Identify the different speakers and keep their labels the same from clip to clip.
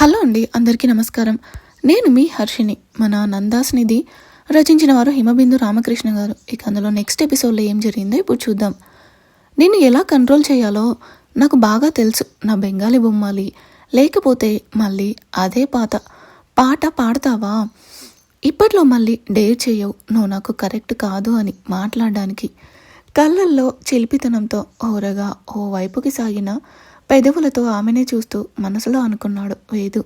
Speaker 1: Hello అండి అందరికీ నమస్కారం. నేను మీ హర్షిని మన నందాస్ నిధి రచించిన వారు హిమబిందు రామకృష్ణ గారు. ఇక అందులో నెక్స్ట్ ఎపిసోడ్లో ఏం జరిగిందో ఇప్పుడు చూద్దాం. నేను ఎలా కంట్రోల్ చేయాలో నాకు బాగా తెలుసు. నా బెంగాలీ బొమ్మాలి. లేకపోతే మళ్ళీ అదే పాత. పాట పాడతావా? ఇప్పట్లో మళ్ళీ డేర్ చేయవు. నువ్వు నాకు కరెక్ట్ కాదు అని మాట్లాడడానికి. కళ్ళల్లో చిలిపితనంతో ఓరగా ఓ వైపుకి సాగిన పెదవులతో ఆమెనే చూస్తూ మనసులో అనుకున్నాడు వేదు.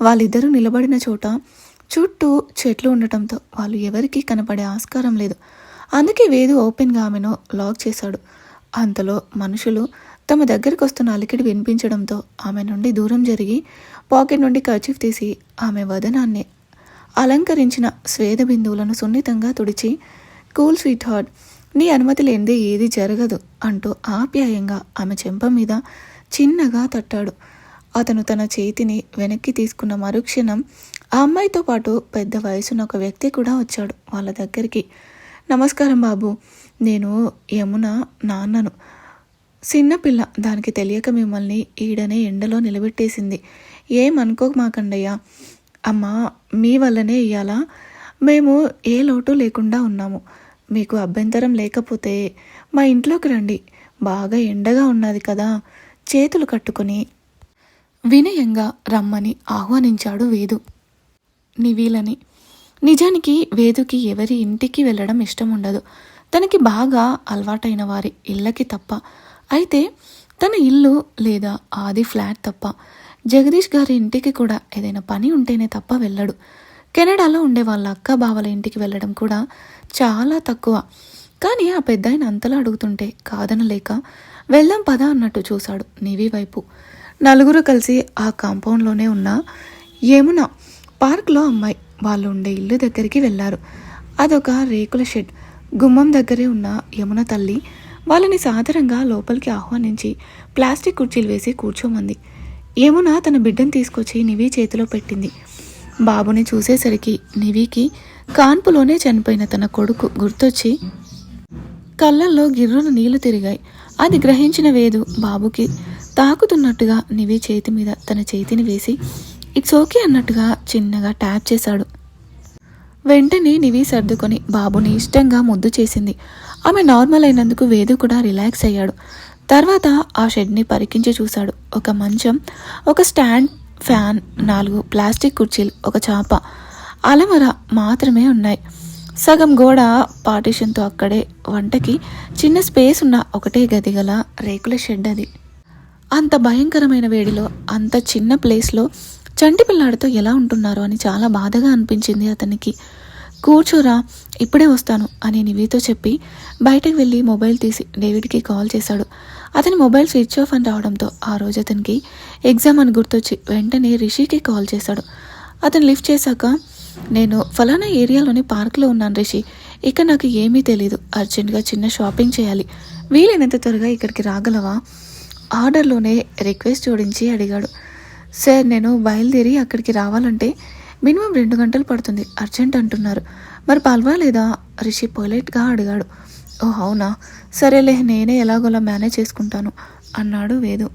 Speaker 1: వాళ్ళిద్దరూ నిలబడిన చోట చుట్టూ చెట్లు ఉండటంతో వాళ్ళు ఎవరికీ కనపడే ఆస్కారం లేదు. అందుకే వేదు ఓపెన్గా ఆమెను లాక్ చేశాడు. అంతలో మనుషులు తమ దగ్గరికి వస్తున్న అలికిడి వినిపించడంతో ఆమె నుండి దూరం జరిగి పాకెట్ నుండి కర్చీఫ్ తీసి ఆమె వదనాన్ని అలంకరించిన స్వేద బిందువులను సున్నితంగా తుడిచి కూల్ స్వీట్ హార్ట్ నీ అనుమతి లేనిదే ఏది జరగదు అంటూ ఆప్యాయంగా ఆమె చెంప మీద చిన్నగా తట్టాడు. అతను తన చేతిని వెనక్కి తీసుకున్న మరుక్షణం ఆ అమ్మాయితో పాటు పెద్ద వయసున్న ఒక వ్యక్తి కూడా వచ్చాడు వాళ్ళ దగ్గరికి. నమస్కారం బాబు నేను యమున నాన్నను. చిన్నపిల్ల దానికి తెలియక మిమ్మల్ని ఈడనే ఎండలో నిలబెట్టేసింది. ఏమనుకోమాకండయ్యా అమ్మా మీ వల్లనే ఇయ్యాలా? మేము ఏ లోటు లేకుండా ఉన్నాము. మీకు అభ్యంతరం లేకపోతే మా ఇంట్లోకి రండి. బాగా ఎండగా ఉన్నది కదా. చేతులు కట్టుకొని. వినయంగా రమ్మని ఆహ్వానించాడు వేదు. నివీలని. నిజానికి వేదుకి ఎవరి ఇంటికి వెళ్ళడం ఇష్టం ఉండదు తనకి బాగా అలవాటైన వారి ఇళ్ళకి తప్ప. అయితే తన ఇల్లు లేదా ఆది ఫ్లాట్ తప్ప. జగదీష్ గారి ఇంటికి కూడా ఏదైనా పని ఉంటేనే తప్ప వెళ్ళడు. కెనడాలో ఉండే వాళ్ళ అక్క బావల ఇంటికి వెళ్ళడం కూడా చాలా తక్కువ. కానీ ఆ పెద్ద ఆయన అంతలా అడుగుతుంటే కాదనలేక వెళ్దాం పదా అన్నట్టు చూశాడు నివి వైపు. నలుగురు కలిసి ఆ కాంపౌండ్లోనే ఉన్న యమున పార్క్లో అమ్మాయి వాళ్ళు ఉండే ఇల్లు దగ్గరికి వెళ్ళారు. అదొక రేకుల షెడ్. గుమ్మం దగ్గరే ఉన్న యమున తల్లి వాళ్ళని సాధారణంగా లోపలికి ఆహ్వానించి ప్లాస్టిక్ కుర్చీలు వేసి కూర్చోమంది. యమున తన బిడ్డను తీసుకొచ్చి నివి చేతిలో పెట్టింది. బాబుని చూసేసరికి నివికి కాన్పులోనే చనిపోయిన తన కొడుకు గుర్తొచ్చి కళ్ళల్లో గిర్రున నీళ్ళు తిరిగాయి. అది గ్రహించిన వేదు బాబుకి తాకుతున్నట్టుగా నివి చేతి మీద తన చేతిని వేసి ఇట్స్ ఓకే అన్నట్టుగా చిన్నగా ట్యాప్ చేశాడు. వెంటనే నివి సర్దుకొని బాబుని ఇష్టంగా ముద్దు చేసింది. ఆమె నార్మల్ అయినందుకు వేదు కూడా రిలాక్స్ అయ్యాడు. తర్వాత ఆ షెడ్ని పరికించి చూశాడు. ఒక మంచం ఒక స్టాండ్ ఫ్యాన్ నాలుగు ప్లాస్టిక్ కుర్చీలు ఒక చాప. అలమర మాత్రమే ఉన్నాయి. సగం గోడ పార్టీషన్తో అక్కడే. వంటకి చిన్న స్పేస్ ఉన్న ఒకటే గది గల రేకుల షెడ్ అది. అంత భయంకరమైన వేడిలో అంత చిన్న ప్లేస్లో చంటి పిల్లాడితో ఎలా ఉంటున్నారో అని చాలా బాధగా అనిపించింది అతనికి. కూర్చోరా ఇప్పుడే వస్తాను అని నివితో చెప్పి బయటకు వెళ్ళి మొబైల్ తీసి డేవిడ్కి కాల్ చేశాడు. అతని మొబైల్ స్విచ్ ఆఫ్ అని రావడంతో ఆ రోజు అతనికి ఎగ్జామ్ అని గుర్తొచ్చి వెంటనే రిషికి కాల్ చేశాడు. అతను లిఫ్ట్ చేశాక నేను ఫలానా ఏరియాలోని పార్క్లో ఉన్నాను రిషి. ఇక నాకు ఏమీ తెలీదు. అర్జెంటుగా చిన్న షాపింగ్ చేయాలి. వీలైనంత త్వరగా ఇక్కడికి రాగలవా? ఆర్డర్లోనే రిక్వెస్ట్ జోడించి అడిగాడు. సార్ నేను బయలుదేరి అక్కడికి రావాలంటే మినిమం రెండు గంటలు పడుతుంది. అర్జెంట్ అంటున్నారు. మరి పర్వాలేదా? రిషి పొలైట్గా అడిగాడు. ఓ అవునా? సరేలే నేనే ఎలాగోలా మేనేజ్ చేసుకుంటాను అన్నాడు వేదు.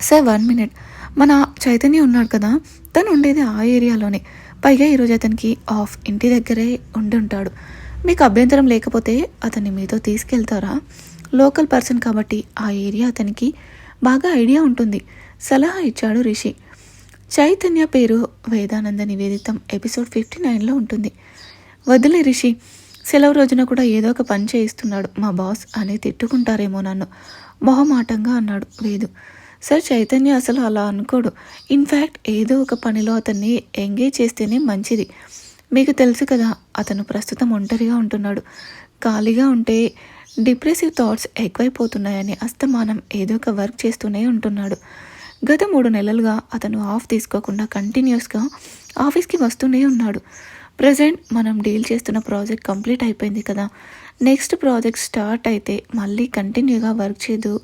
Speaker 1: Sir one minute. మన చైతన్య ఉన్నాడు కదా తను ఉండేది ఆ ఏరియాలోనే. పైగా ఈరోజు అతనికి ఆఫ్ ఇంటి దగ్గరే ఉండి ఉంటాడు. మీకు అభ్యంతరం లేకపోతే అతన్ని మీతో తీసుకెళ్తారా? లోకల్ పర్సన్ కాబట్టి ఆ ఏరియా అతనికి బాగా ఐడియా ఉంటుంది సలహా ఇచ్చాడు రిషి. చైతన్య పేరు వేదానంద నివేదితం ఎపిసోడ్ ఫిఫ్టీ నైన్లో ఉంటుంది. వదిలే రిషి సెలవు రోజున కూడా ఏదో ఒక పని చేయిస్తున్నాడు. మా బాస్ అని తిట్టుకుంటారేమో నన్ను. మొహమాటంగా అన్నాడు వేదు. సార్ చైతన్య అసలు అలా అనుకోడు. ఇన్ఫ్యాక్ట్ ఏదో ఒక పనిలో అతన్ని ఎంగేజ్ చేస్తేనే మంచిది. మీకు తెలుసు కదా అతను ప్రస్తుతం ఒంటరిగా ఉంటున్నాడు. ఖాళీగా ఉంటే డిప్రెసివ్ థాట్స్ ఎక్కువైపోతున్నాయని అస్తమానం ఏదో ఒక వర్క్ చేస్తూనే ఉంటున్నాడు. గత మూడు నెలలుగా అతను ఆఫ్ తీసుకోకుండా కంటిన్యూస్గా ఆఫీస్కి వస్తూనే ఉన్నాడు. ప్రజెంట్ మనం డీల్ చేస్తున్న ప్రాజెక్ట్ కంప్లీట్ అయిపోయింది కదా. నెక్స్ట్ ప్రాజెక్ట్ స్టార్ట్ అయితే మళ్ళీ కంటిన్యూగా వర్క్ చేయదు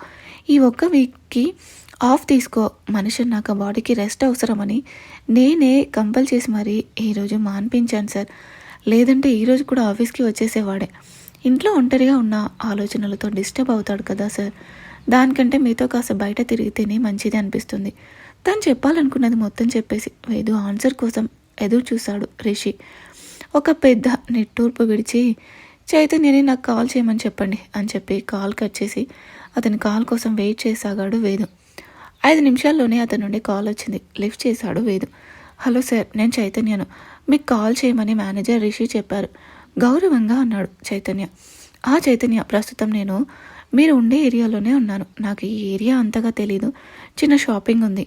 Speaker 1: ఈ ఒక్క వీక్కి ఆఫ్ తీసుకో. మనిషి నాకు బాడీకి రెస్ట్ అవసరమని నేనే కంపల్ చేసి మరీ ఈరోజు మాన్పించాను సార్. లేదంటే ఈరోజు కూడా ఆఫీస్కి వచ్చేసేవాడే. ఇంట్లో ఒంటరిగా ఉన్న ఆలోచనలతో డిస్టర్బ్ అవుతాడు కదా సార్. దానికంటే మీతో కాస్త బయట తిరిగితేనే మంచిది అనిపిస్తుంది. తను చెప్పాలనుకున్నది మొత్తం చెప్పేసి వేదు ఆన్సర్ కోసం ఎదురు చూశాడు రిషి. ఒక పెద్ద నిట్టూర్పు విడిచి చైతన్యని నాకు కాల్ చేయమని చెప్పండి అని చెప్పి కాల్ కట్ చేసి అతని కాల్ కోసం వెయిట్ చేసాగాడు వేదు. ఐదు నిమిషాల్లోనే అతని నుండి కాల్ వచ్చింది. లిఫ్ట్ చేశాడు వేదు. హలో సార్ నేను చైతన్యను. మీకు కాల్ చేయమని మేనేజర్ రిషి చెప్పారు. గౌరవంగా అన్నాడు చైతన్య. ఆ చైతన్య ప్రస్తుతం నేను మీరు ఉండే ఏరియాలోనే ఉన్నాను. నాకు ఈ ఏరియా అంతగా తెలీదు. చిన్న షాపింగ్ ఉంది.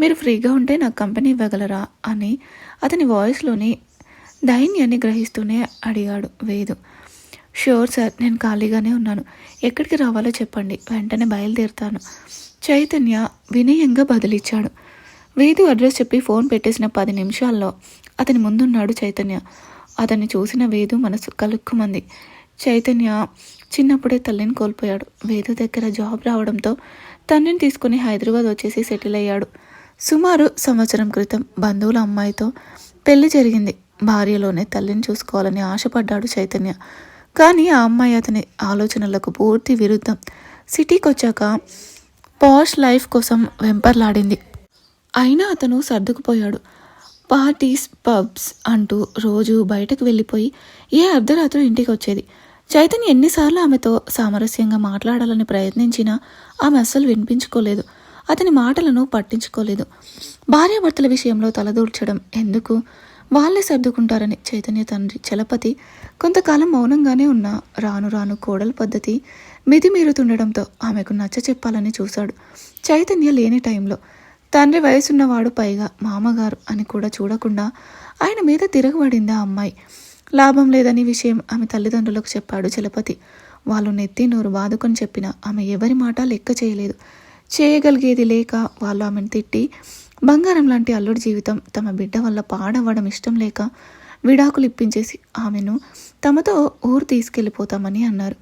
Speaker 1: మీరు ఫ్రీగా ఉంటే నాకు కంపెనీ ఇవ్వగలరా? అని అతని వాయిస్లోని దైన్యాన్ని గ్రహిస్తూనే అడిగాడు వేదు. షూర్ సార్ నేను ఖాళీగానే ఉన్నాను. ఎక్కడికి రావాలో చెప్పండి. వెంటనే బయలుదేరుతాను. చైతన్య వినయంగా బదిలిచ్చాడు. వేదు అడ్రస్ చెప్పి ఫోన్ పెట్టేసిన పది నిమిషాల్లో అతని ముందున్నాడు చైతన్య. అతన్ని చూసిన వేదు మనసు కలుక్కుమంది. చైతన్య చిన్నప్పుడే తల్లిని కోల్పోయాడు. వేదు దగ్గర జాబ్ రావడంతో తండ్రిని తీసుకుని హైదరాబాద్ వచ్చేసి సెటిల్ అయ్యాడు. సుమారు సంవత్సరం క్రితం బంధువుల అమ్మాయితో పెళ్ళి జరిగింది. భార్యలోనే తల్లిని చూసుకోవాలని ఆశపడ్డాడు చైతన్య. కానీ ఆ అమ్మాయి అతని ఆలోచనలకు పూర్తి విరుద్ధం. సిటీకి వచ్చాక పాష్ లైఫ్ కోసం వెంపర్లాడింది. అయినా అతను సర్దుకుపోయాడు. పార్టీస్ పబ్స్ అంటూ రోజు బయటకు వెళ్ళిపోయి ఏ అర్ధరాత్రి ఇంటికి వచ్చేది చైతన్య ఎన్నిసార్లు ఆమెతో సామరస్యంగా మాట్లాడాలని ప్రయత్నించినా ఆమె అస్సలు వినిపించుకోలేదు. అతని మాటలను పట్టించుకోలేదు. భార్యాభర్తల విషయంలో తలదూర్చడం ఎందుకు? వాళ్ళే సర్దుకుంటారని చైతన్య తండ్రి చలపతి కొంతకాలం మౌనంగానే ఉన్న రాను రాను కోడల పద్ధతి మితిమీరుతుండడంతో ఆమెకు నచ్చ చెప్పాలని చూశాడు. చైతన్య లేని టైంలో తండ్రి వయసున్నవాడు పైగా మామగారు అని కూడా చూడకుండా ఆయన మీద తిరగబడింది ఆ అమ్మాయి. లాభం లేదని విషయం ఆమె తల్లిదండ్రులకు చెప్పాడు చలపతి. వాళ్ళు నెత్తి నోరు బాదుకొని చెప్పిన ఆమె ఎవరి మాట లెక్క చేయలేదు. చేయగలిగేది లేక వాళ్ళు ఆమెను తిట్టి బంగారం లాంటి అల్లుడి జీవితం తమ బిడ్డ వల్ల పాడవ్వడం ఇష్టం లేక విడాకులు ఇప్పించేసి ఆమెను తమతో ఊరు తీసుకెళ్ళిపోతామని అన్నారు.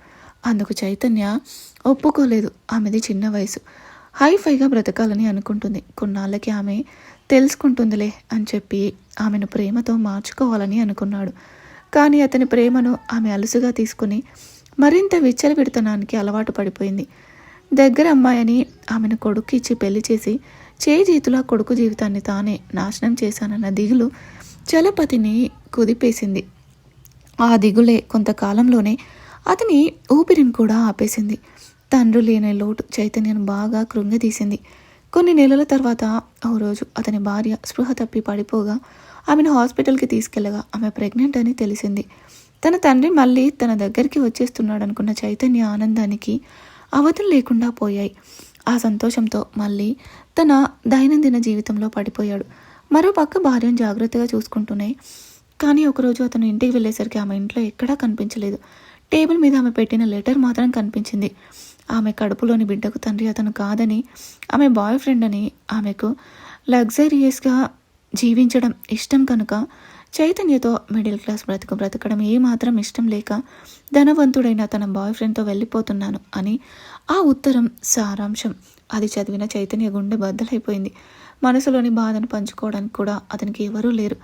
Speaker 1: అందుకు చైతన్య ఒప్పుకోలేదు. ఆమెది చిన్న వయసు. హైఫైగా బ్రతకాలని అనుకుంటుంది. కొన్నాళ్ళకి ఆమె తెలుసుకుంటుందిలే అని చెప్పి ఆమెను ప్రేమతో మార్చుకోవాలని అనుకున్నాడు. కానీ అతని ప్రేమను ఆమె అలుసుగా తీసుకుని మరింత విచ్చలవిడతనానికి అలవాటు పడిపోయింది. దగ్గర అమ్మాయని ఆమెను కొడుకు ఇచ్చి పెళ్ళి చేసి చేయి చేతులా కొడుకు జీవితాన్ని తానే నాశనం చేశానన్న దిగులు చలపతిని కుదిపేసింది. ఆ దిగులే కొంతకాలంలోనే అతని ఊపిరిని కూడా ఆపేసింది. తండ్రి లేని లోటు చైతన్యను బాగా కృంగదీసింది కొన్ని నెలల తర్వాత ఓ రోజు అతని భార్య స్పృహ తప్పి పడిపోగా ఆమెను హాస్పిటల్కి తీసుకెళ్ళగా ఆమె ప్రెగ్నెంట్ అని తెలిసింది. తన తండ్రి మళ్ళీ తన దగ్గరికి వచ్చేస్తున్నాడనుకున్న చైతన్య ఆనందానికి అవధులు లేకుండా పోయాయి. ఆ సంతోషంతో మళ్ళీ తన దైనందిన జీవితంలో పడిపోయాడు. మరో పక్క భార్యను జాగ్రత్తగా చూసుకుంటూనే కానీ ఒకరోజు అతను ఇంటికి వెళ్ళేసరికి ఆమె ఇంట్లో ఎక్కడా కనిపించలేదు. టేబుల్ మీద ఆమె పెట్టిన లెటర్ మాత్రం కనిపించింది. ఆమె కడుపులోని బిడ్డకు తండ్రి అతను కాదని ఆమె బాయ్ ఫ్రెండ్ అని ఆమెకు లగ్జరియస్గా జీవించడం ఇష్టం కనుక చైతన్యతో మిడిల్ క్లాస్ బ్రతుకు బ్రతకడం ఏమాత్రం ఇష్టం లేక ధనవంతుడైన తన బాయ్ ఫ్రెండ్తో వెళ్ళిపోతున్నాను అని ఆ ఉత్తరం సారాంశం. అది చదివిన చైతన్య గుండె బద్దలైపోయింది. మనసులోని బాధను పంచుకోవడానికి కూడా అతనికి ఎవరూ లేరు.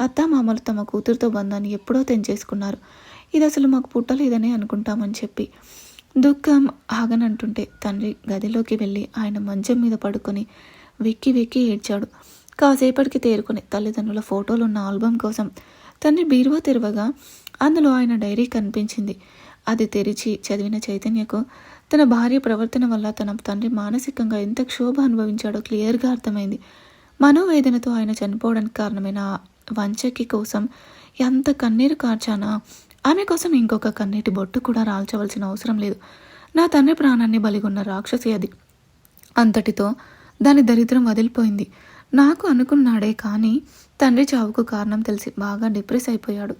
Speaker 1: అత్తామామలు తమ కూతురుతో బంధాన్ని ఎప్పుడో తెంచేసుకున్నారు. ఇది అసలు మాకు పుట్టలేదని అనుకుంటామని చెప్పి దుఃఖం ఆగనంటుంటే తండ్రి గదిలోకి వెళ్ళి ఆయన మంచం మీద పడుకొని వెక్కి వెక్కి ఏడ్చాడు. కాసేపటికి తేరుకుని తల్లిదండ్రుల ఫోటోలు ఉన్న ఆల్బమ్ కోసం తండ్రి బీరువా తెరవగా అందులో ఆయన డైరీ కనిపించింది. అది తెరిచి చదివిన చైతన్యకు తన భార్య ప్రవర్తన వల్ల తన తండ్రి మానసికంగా ఎంత క్షోభ అనుభవించాడో క్లియర్గా అర్థమైంది. మనోవేదనతో ఆయన చనిపోవడానికి కారణమైన వంచకి కోసం ఎంత కన్నీరు కార్చానా? ఆమె కోసం ఇంకొక కన్నీటి బొట్టు కూడా రాల్చవలసిన అవసరం లేదు. నా తండ్రి ప్రాణాన్ని బలిగొన్న రాక్షసి అది. అంతటితో దాని దరిద్రం వదిలిపోయింది. నాకు అనుకున్నాడే కానీ తండ్రి చావుకు కారణం తెలిసి బాగా డిప్రెస్ అయిపోయాడు.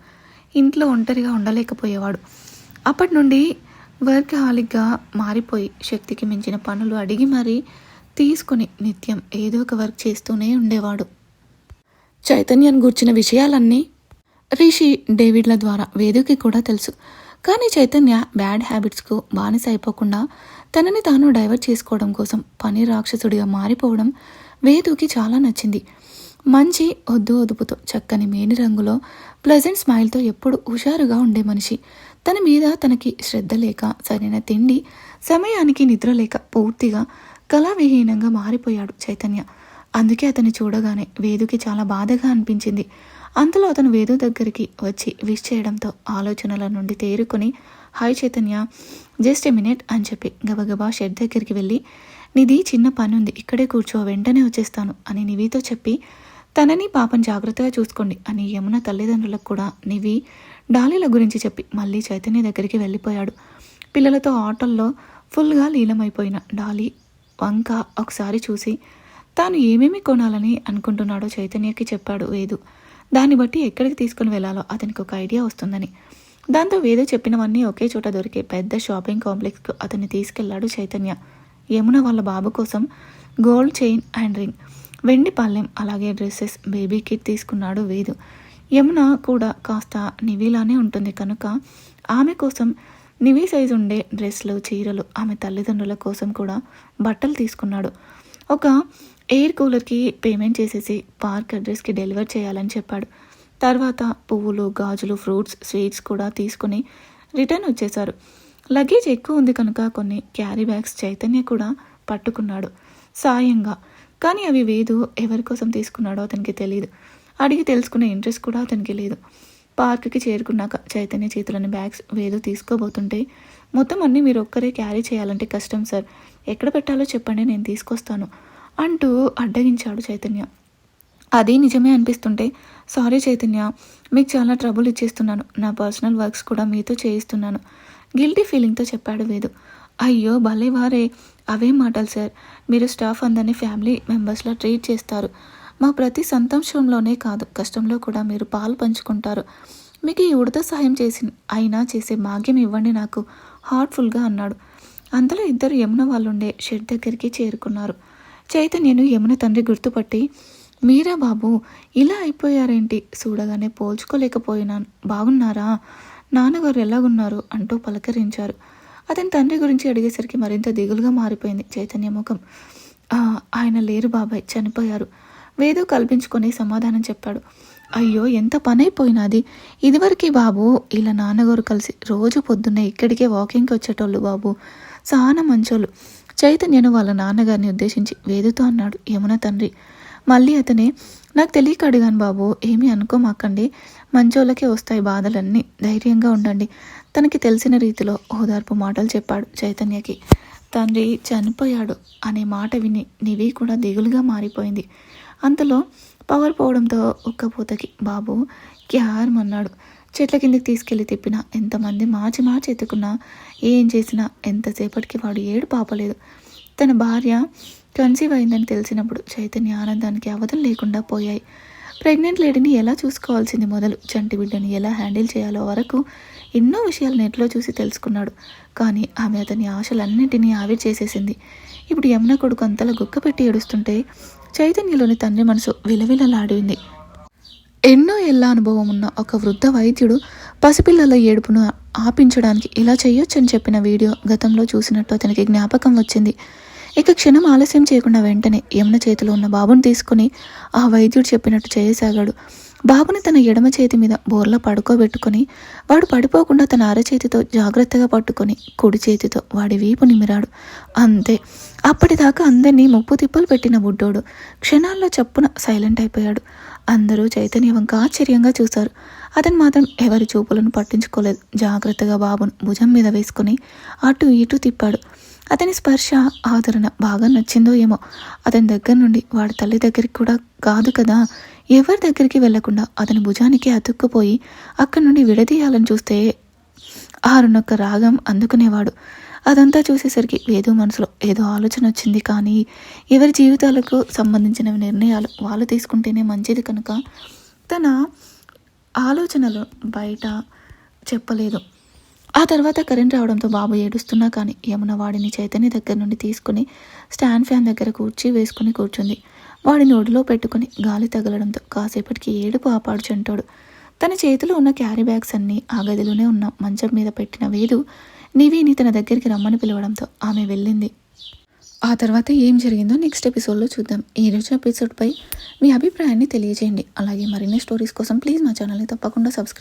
Speaker 1: ఇంట్లో ఒంటరిగా ఉండలేకపోయేవాడు. అప్పటి నుండి వర్క్ హాలిక్గా మారిపోయి శక్తికి మించిన పనులు అడిగి మరీ తీసుకుని నిత్యం ఏదో ఒక వర్క్ చేస్తూనే ఉండేవాడు. చైతన్యాన్ని గూర్చిన విషయాలన్నీ రిషి డేవిడ్ల ద్వారా వేదికకి కూడా తెలుసు. కానీ చైతన్య బ్యాడ్ హ్యాబిట్స్కు బానిస అయిపోకుండా తనని తాను డైవర్ట్ చేసుకోవడం కోసం పని రాక్షసుడిగా మారిపోవడం వేదుకి చాలా నచ్చింది. మంచి ఒద్దు ఒదుపుతో చక్కని మేని రంగులో ప్లెజెంట్ స్మైల్తో ఎప్పుడు హుషారుగా ఉండే మనిషి. తన మీద తనకి శ్రద్ధ లేక సరైన తిండి సమయానికి నిద్ర లేక పూర్తిగా కళావిహీనంగా మారిపోయాడు చైతన్య. అందుకే అతన్ని చూడగానే వేదుకి చాలా బాధగా అనిపించింది. అంతలో అతను వేదు దగ్గరికి వచ్చి విష్ చేయడంతో ఆలోచనల నుండి తేరుకొని hi Chaitanya just a minute అని చెప్పి గబగబా షెడ్ దగ్గరికి వెళ్ళి నిధి చిన్న పని ఉంది ఇక్కడే కూర్చో వెంటనే వచ్చేస్తాను అని నివితో చెప్పి తనని పాపను జాగ్రత్తగా చూసుకోండి అని యమున తల్లిదండ్రులకు కూడా నివి డాలీల గురించి చెప్పి మళ్ళీ చైతన్య దగ్గరికి వెళ్ళిపోయాడు. పిల్లలతో ఆటల్లో ఫుల్గా లీలమైపోయిన డాలీ వంక ఒకసారి చూసి తాను ఏమేమి కొనాలని అనుకుంటున్నాడో చైతన్యకి చెప్పాడు వేదు. దాన్ని బట్టి ఎక్కడికి తీసుకుని వెళ్ళాలో అతనికి ఒక ఐడియా వస్తుందని. దాంతో వేదు చెప్పినవన్నీ ఒకే చోట దొరికే పెద్ద షాపింగ్ కాంప్లెక్స్కు అతన్ని తీసుకెళ్ళాడు చైతన్య. యమున వాళ్ళ బాబు కోసం గోల్డ్ చైన్ అండ్ రింగ్ వెండి పళ్ళెం అలాగే డ్రెస్సెస్ బేబీ కిట్ తీసుకున్నాడు వేదు. యమున కూడా కాస్త నివిలానే ఉంటుంది కనుక ఆమె కోసం నివి సైజు ఉండే డ్రెస్లు చీరలు ఆమె తల్లిదండ్రుల కోసం కూడా బట్టలు తీసుకున్నాడు. ఒక ఎయిర్ కూలర్కి పేమెంట్ చేసేసి పార్క్ అడ్రస్కి డెలివర్ చేయాలని చెప్పాడు. తర్వాత పువ్వులు గాజులు ఫ్రూట్స్ స్వీట్స్ కూడా తీసుకుని రిటర్న్ వచ్చేశారు. లగేజ్ ఎక్కువ ఉంది కనుక కొన్ని క్యారీ బ్యాగ్స్ చైతన్య కూడా పట్టుకున్నాడు. సాయంగా. కానీ అవి వేదు ఎవరి కోసం తీసుకున్నాడో అతనికి తెలియదు అడిగి తెలుసుకునే ఇంట్రెస్ట్ కూడా అతనికి లేదు. పార్క్కి చేరుకున్నాక చైతన్య చేతులని బ్యాగ్స్ వేదు తీసుకోబోతుంటే మొత్తం అన్నీ మీరు ఒక్కరే క్యారీ చేయాలంటే కష్టం సార్. ఎక్కడ పెట్టాలో చెప్పండి నేను తీసుకొస్తాను అంటూ అడ్డగించాడు చైతన్య. అది నిజమే అనిపిస్తుంటే సారీ చైతన్య మీకు చాలా ట్రబుల్ ఇచ్చేస్తున్నాను. నా పర్సనల్ వర్క్స్ కూడా మీతో చేయిస్తున్నాను. గిల్టీ ఫీలింగ్తో చెప్పాడు వేదు. అయ్యో భలే వారే అవే మాటలు సార్. మీరు స్టాఫ్ అందరినీ ఫ్యామిలీ మెంబర్స్లా ట్రీట్ చేస్తారు. మా ప్రతి సంతోషంలోనే కాదు కష్టంలో కూడా మీరు పాలు పంచుకుంటారు. మీకు ఈ ఉడత సహాయం చేసి అయినా చేసే భాగ్యం ఇవ్వండి నాకు హార్ట్ఫుల్గా అన్నాడు. అందులో ఇద్దరు యమున వాళ్ళుండే షెడ్ దగ్గరికి చేరుకున్నారు. చైతన్యను యమున తండ్రి గుర్తుపట్టి మీరా బాబు ఇలా అయిపోయారేంటి? చూడగానే పోల్చుకోలేకపోయినాను బాగున్నారా? నాన్నగారు ఎలాగున్నారు అంటూ పలకరించారు. అతని తండ్రి గురించి అడిగేసరికి మరింత దిగులుగా మారిపోయింది చైతన్య ముఖం. ఆయన లేరు బాబాయ్ చనిపోయారు. వేదో కల్పించుకొని సమాధానం చెప్పాడు. అయ్యో ఎంత పనైపోయినాది ఇదివరకే బాబు ఇలా నాన్నగారు కలిసి రోజు పొద్దున్నే ఇక్కడికే వాకింగ్కి వచ్చేటోళ్ళు బాబు. చాలా మంచోళ్ళు. చైతన్యను వాళ్ళ నాన్నగారిని ఉద్దేశించి వేదుతో అన్నాడు యమున తండ్రి. మళ్ళీ అతనే నాకు తెలియక అడిగాను బాబు ఏమీ అనుకోమాకండి. మంచోళ్ళకే వస్తాయి బాధలన్నీ. ధైర్యంగా ఉండండి. తనకి తెలిసిన రీతిలో ఓదార్పు మాటలు చెప్పాడు చైతన్యకి. తండ్రి చనిపోయాడు అనే మాట విని నివి కూడా దిగులుగా మారిపోయింది. అంతలో పవర్ పోవడంతో ఒక్కపోతకి బాబు క్యారమన్నాడు చెట్ల కిందకి తీసుకెళ్ళి తిప్పినా ఎంతమంది మార్చి మార్చి ఎత్తుకున్నా ఏం చేసినా ఎంతసేపటికి వాడు ఏడు పాపలేదు. తన భార్య కన్సీవ్ అయిందని తెలిసినప్పుడు చైతన్య ఆనందానికి అవధం లేకుండా పోయాయి. ప్రెగ్నెంట్ లేడీని ఎలా చూసుకోవాల్సింది మొదలు? చంటి బిడ్డని ఎలా హ్యాండిల్ చేయాలో వరకు ఎన్నో విషయాలు నెట్లో చూసి తెలుసుకున్నాడు. కానీ ఆమె అతని ఆశలన్నింటినీ ఆవిరి చేసేసింది. ఇప్పుడు యమున కొడుకు అంతలా గుక్కపెట్టి ఏడుస్తుంటే చైతన్యలోని తండ్రి మనసు విలవిలలాడింది. ఎన్నో ఎల్ల అనుభవం ఉన్న ఒక వృద్ధ వైద్యుడు పసిపిల్లల ఏడుపును ఆపించడానికి ఇలా చేయొచ్చని చెప్పిన వీడియో గతంలో చూసినట్టు అతనికి జ్ఞాపకం వచ్చింది. ఇక క్షణం ఆలస్యం చేయకుండా వెంటనే యమున చేతిలో ఉన్న బాబుని తీసుకుని ఆ వైద్యుడు చెప్పినట్టు చేయసాగాడు. బాబుని తన ఎడమ చేతి మీద బోర్లా పడుకోబెట్టుకొని వాడు పడిపోకుండా తన అరచేతితో జాగ్రత్తగా పట్టుకొని కుడి చేతితో వాడి వీపు నిమిరాడు. అంతే అప్పటిదాకా అందరినీ ముప్పు తిప్పలు పెట్టిన బుడ్డోడు క్షణాల్లో చప్పున సైలెంట్ అయిపోయాడు. అందరూ చైతన్య వంక ఆశ్చర్యంగా చూశారు. అతను మాత్రం ఎవరి చూపులను పట్టించుకోలేదు. జాగ్రత్తగా బాబును భుజం మీద వేసుకుని అటు ఇటు తిప్పాడు. అతని స్పర్శ ఆదరణ బాగా నచ్చిందో ఏమో. అతని దగ్గర నుండి వాడి తల్లి దగ్గరికి కూడా కాదు కదా. ఎవరి దగ్గరికి వెళ్ళకుండా అతని భుజానికి అతుక్కుపోయి అక్కడి నుండి విడదీయాలని చూస్తే ఆరునొక్క రాగం అందుకునేవాడు. అదంతా చూసేసరికి ఏదో మనసులో ఏదో ఆలోచన వచ్చింది. కానీ ఎవరి జీవితాలకు సంబంధించిన నిర్ణయాలు వాళ్ళు తీసుకుంటేనే మంచిది కనుక తన ఆలోచనలు బయట చెప్పలేదు. ఆ తర్వాత కరెంట్ రావడంతో బాబు ఏడుస్తున్నా కానీ యమున వాడిని చైతన్య దగ్గర నుండి తీసుకుని స్టాండ్ ఫ్యాన్ దగ్గర కూర్చి వేసుకుని కూర్చుంది. వాడిని ఒడిలో పెట్టుకుని గాలి తగలడంతో కాసేపటికి ఏడుపు ఆపాడు చంటాడు. తన చేతిలో ఉన్న క్యారీ బ్యాగ్స్ అన్నీ ఆ గదిలోనే ఉన్న మంచం మీద పెట్టిన వేదు నివిని తన దగ్గరికి రమ్మని పిలవడంతో ఆమె వెళ్ళింది. ఆ తర్వాత ఏం జరిగిందో నెక్స్ట్ ఎపిసోడ్లో చూద్దాం. ఈ రోజు ఎపిసోడ్పై మీ అభిప్రాయాన్ని తెలియజేయండి. అలాగే మరిన్ని స్టోరీస్ కోసం ప్లీజ్ మా ఛానల్ని తప్పకుండా సబ్స్క్రైబ్